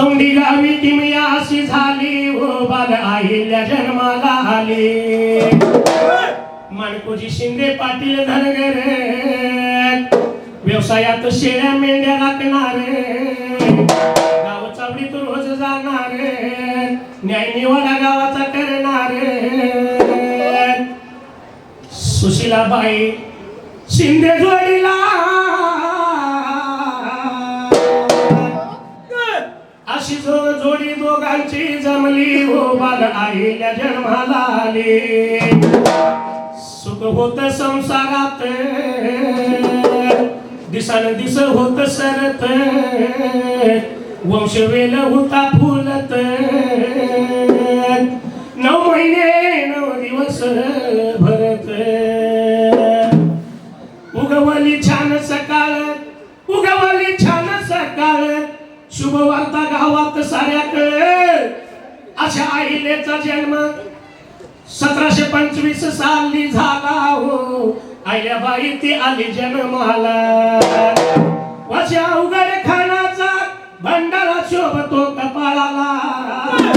सौंडी गावी किमया अशी झाली. हो बाल आईल्या जन्माला आली. माणकोजी शिंदे पाटील धनगर. व्यवसायात शेळ्या मेंढ्या राखणार. गाव चावडीत रोज जाणार. न्याय निवाडा गावाचा करणार. सुशीलाबाई शिंदे जोडीला. दोघांची जमली हो बाल आईल्या जन्माला आले. सुख होत संसारात दिसान दिस होत सरत वंश वेल होता फुलत. नऊ महिने नऊ दिवस भरत. उगवली छान सकाळ शुभवार्ता गावात साऱ्याकडे. अशा आईलेचा जन्म सतराशे पंचवीस साली झाला हो. आईल्याबाई ती आली जन्माला. अशा उघड खानाचा भंडारा शोभतो कपाळाला.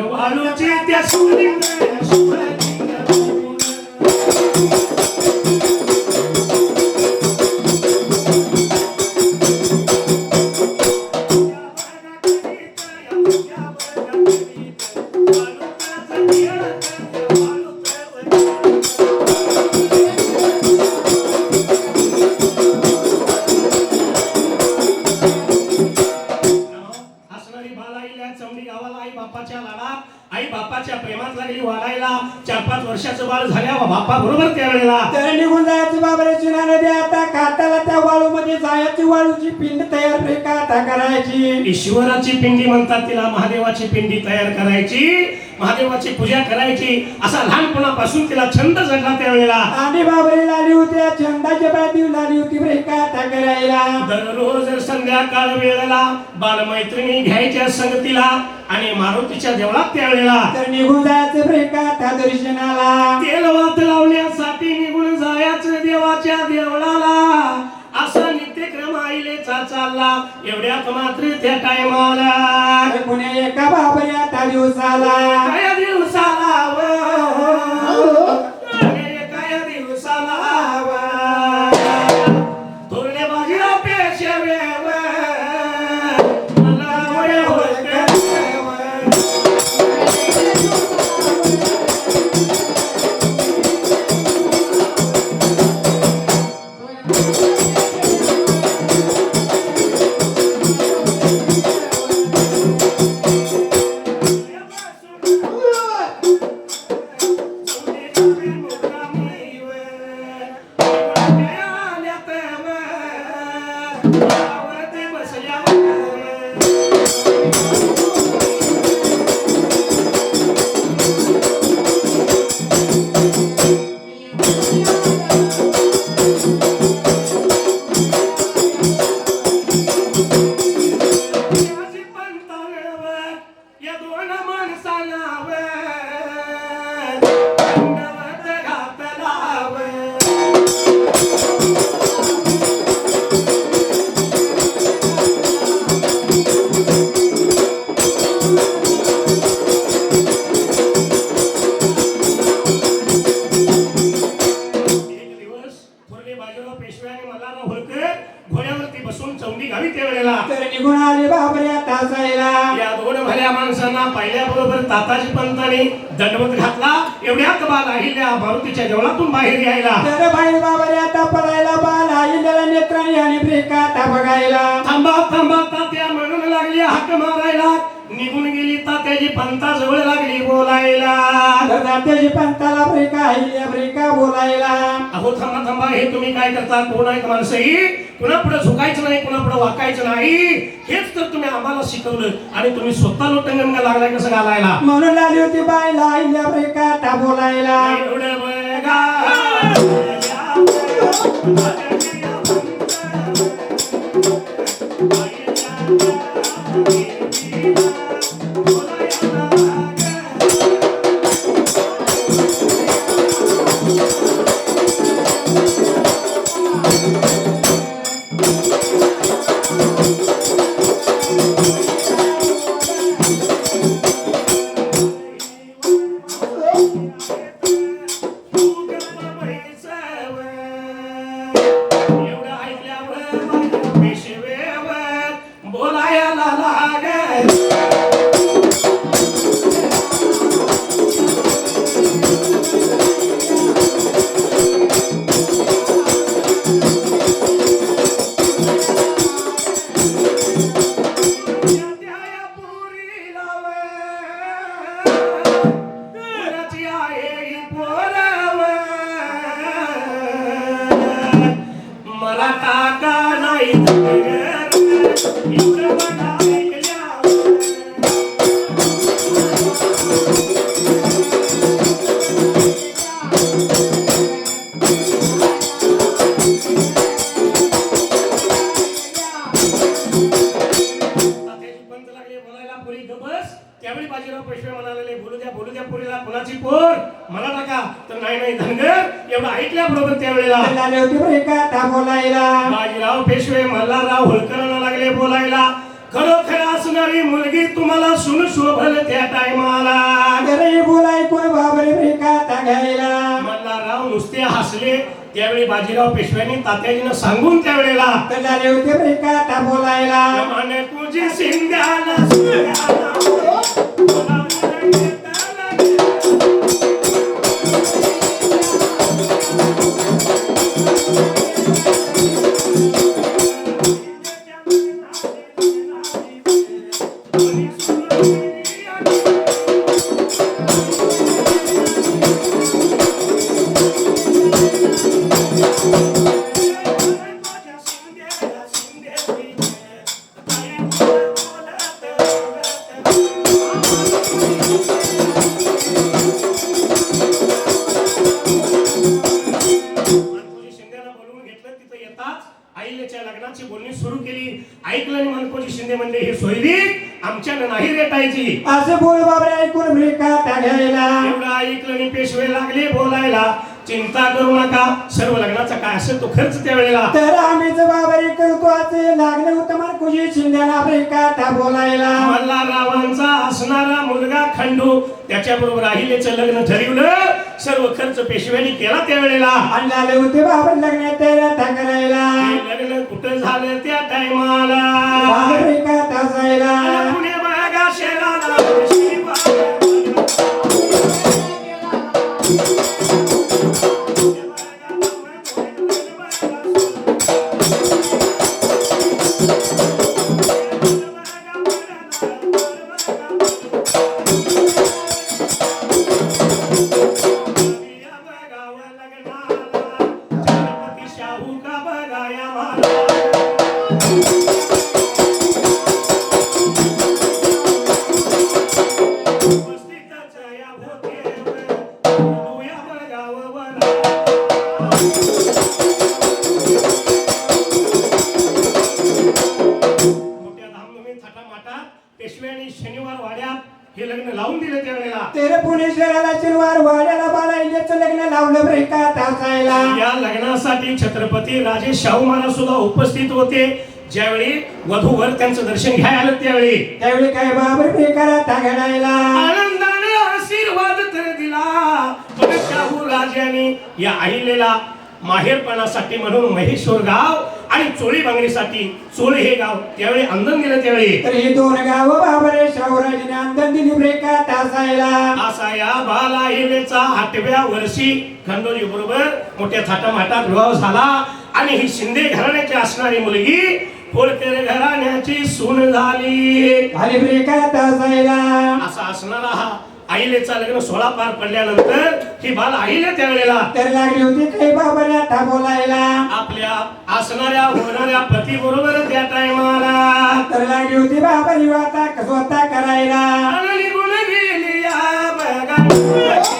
वाळूची त्या सुलिंग हसणारी ईश्वराची पिंडी म्हणतात तिला महादेवाची पिंडी तयार करायची महादेवाची पूजा करायची. असा लहानपणापासून तिला छंद जडला त्यावेळेला. आणि बाबरे लाली होत्या छंदाच्या बाजू लाली होती आता करायला. दररोज संध्याकाळ वेळेला बालमैत्रिणी घ्यायच्या संगतीला आणि मारुतीच्या देवळात त्यावेळेला. तर निघून जायचं रेखा आता दर्शनाला. तेल वात लावण्यासाठी निघून जायचं देवाच्या देवळाला. असा नित्यक्रम आईलेचा चालला. एवढ्यात मात्र त्या टायमाला पुण्या एका बाबरे आता दिवसाला काय दिवसाला नेत्राने आणि आता बघायला. थांबा थांबा तात्या म्हणून लागली हाक मारायला. निघून गेली तात्याची पंता जवळ लागली बोलायला. तर जात्याची पंताला ब्रेका आईल्या ब्रेका बोलायला. अहो थांबा थांबा हे तुम्ही काय करता? कोण आहेत माणसं ही कुणा पुढे झुकायचं नाही कुणा पुढे वाकायचं नाही. हेच तर तुम्ही आम्हाला शिकवलं. आणि तुम्ही स्वतः लोटंगण लागलाय कसं घालायला? म्हणून लागली होती बाईला आईल्या ब्रेका आता बोलायला. एवढं बघा. एवढं कोण बाबरे आता घ्यायला. मल्हारराव नुसते हसले त्यावेळी बाजीराव पेशव्यांनी तात्याजीनं सांगून त्यावेळेला तर लागली होती आता बोलायला. म्हणे तुझी शिंद्याला आमच्यानं नाही रेटायची असं बोल बाबरे ऐकून घ्यायला? एवढं ऐकलं आणि पेशवे लागले बोलायला. चिंता करू नका. सर्व लग्नाचा काय असेल तो खर्च त्यावेळेला. तर आम्हीच बाबरे करतो असे लागले होतं मला कुशी शिंद्याला ब्रेका आता बोलायला? मल्हाररावांचा असणारा मुलगा खंडू त्याच्या बरोबर अहिलेचं लग्न ठरवलं. सर्व खर्च पेशव्यांनी केला त्यावेळेला. आणि लागले होते बाबर लग्नात तयार आता करायला. लग्न कुठं झालं त्या टायमाला? आता जायला? पेशव्यांनी शनिवार वाड्यात हे लग्न लावून दिलं त्यावेळेला. तेरे पुणे शहराला शनिवार वाड्याला बालाईल्याचं लग्न लावलं ब्रेका आता जायला या लग्नासाठी छत्रपती राजे शाहू महाराज सुद्धा उपस्थित होते. ज्यावेळी वधूवर त्यांचं दर्शन घ्यायला आलं त्यावेळी. त्यावेळी काय बाबर ब्रेका आता घडायला आनंदाने आशीर्वाद तर दिला. पण शाहू राजाने या आईलेला माहेरपणासाठी म्हणून महेश्वर गाव आणि चोळी बांगडीसाठी चोळी हे गाव त्यावेळी अंदन दिलं त्यावेळी. तर ही दोन गाव बाबरे शाहूराजीने अंदन दिली ब्रेका तासायला. असा या बाला हिलेचा आठव्या वर्षी. खंडोजी बरोबर मोठ्या थाटामाटात विवाह झाला आणि ही शिंदे घराण्याची असणारी मुलगी होळकर घराण्याची सून झाली. झाली ब्रेका तासायला. असा असणारा हा आईलेचा लग्न सोळा पार पडल्यानंतर ही बाल आईले त्यावेळेला तर लागली होती काही बाबऱ्या था बोलायला. आपल्या असणाऱ्या होणाऱ्या पती बरोबर त्या टायमाला. तर लागली होती बाबरी वाता स्वतः करायला. गेली या बघा.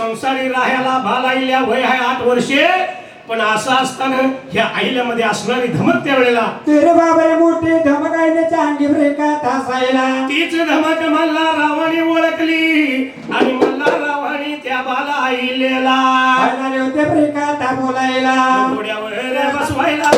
संसारी राहायला बाल आईल्या वय आहे आठ वर्षे. पण असं असताना ह्या आईल्यामध्ये असणारी धमक त्यावेळेला. तेरे बाबरे मोठे धमकायण्याच्या अंगी ब्रेका तासायला तीच धमक मल्ला रावाने ओळखली. आणि मल्ला रावाने त्या बाला आईलेला. होते ब्रेका था बोलायला. घोड्यावर बसवायला.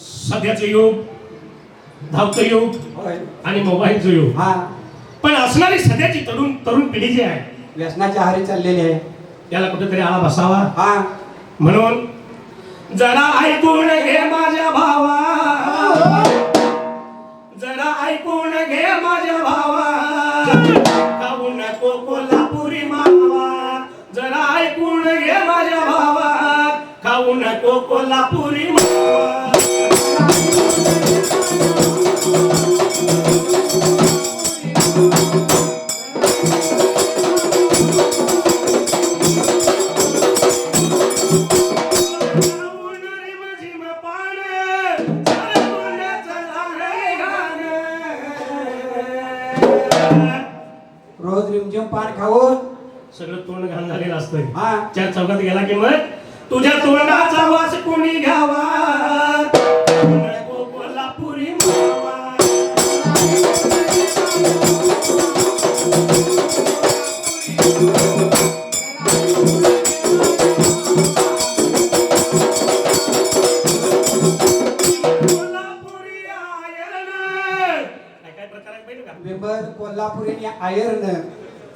सध्याचं युग धावतं युग होय. आणि मोबाईलचं युग. हा. पण असणारी सध्याची तरुण तरुण पिढी जी आहे व्यसनाच्या आहारी चाललेली आहे. त्याला कुठेतरी आळा बसावा. हा. म्हणून जरा ऐकून घे माझ्या भावा. जरा ऐकून घे माझ्या भावा. खाऊ नको कोल्हापुरी मावा. जरा ऐकून घे माझ्या भावा. खाऊ नको कोल्हापुरी मावा. रोज रिमझिम पान खाऊन सगळं तोंड घाण झालेलं असतंय हा. चार चौकात गेला की मग तुझ्या तोंडाचा वास कोणी घ्यावा? आयर्न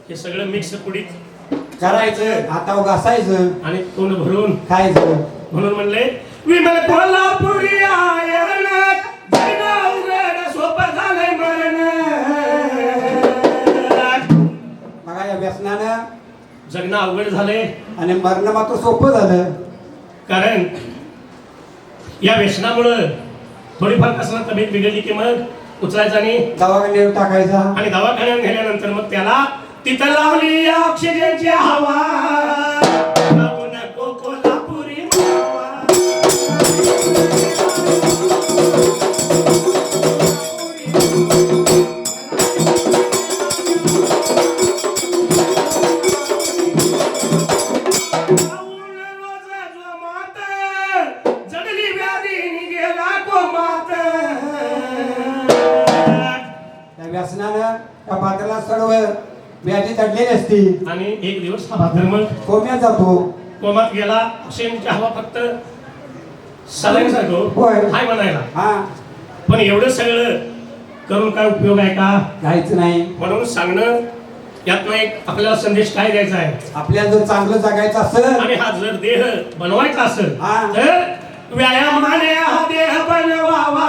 हे सगळं मिक्स पुडीत करायचं हातावर घासायचं. आणि तोंड भरून खायचं. म्हणून म्हणले विमल कोल्हापुरी आयरन सोपं झालंय मरण. बघा या व्यसनानं जगणं अवघड झालंय. आणि मरण मात्र सोपं झालं. कारण या व्यसनामुळं थोडीफार कसं तब्येत बिघडली की मग उचलायचं आणि दवाखान्यावर टाकायचा. आणि दवाखान्यात गेल्यानंतर मग त्याला तिथं लावली ऑक्सिजनची हवा आणि एक दिवस हा भाद्रमण कोम्यात जातो कोमात गेला. ऑक्सिजनची हवा फक्त सलाईन होय. हाय म्हणायला. हा. पण एवढं सगळं करून काय उपयोग आहे का? जायचं नाही. म्हणून सांगणं यातनं एक आपल्याला संदेश काय द्यायचा आहे? आपल्याला जर चांगलं जगायचं असेल. आणि हा जर देह बनवायचा असेल हा. तर व्यायामाने हा देह बनवावा.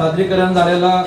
सादरीकरण झालेला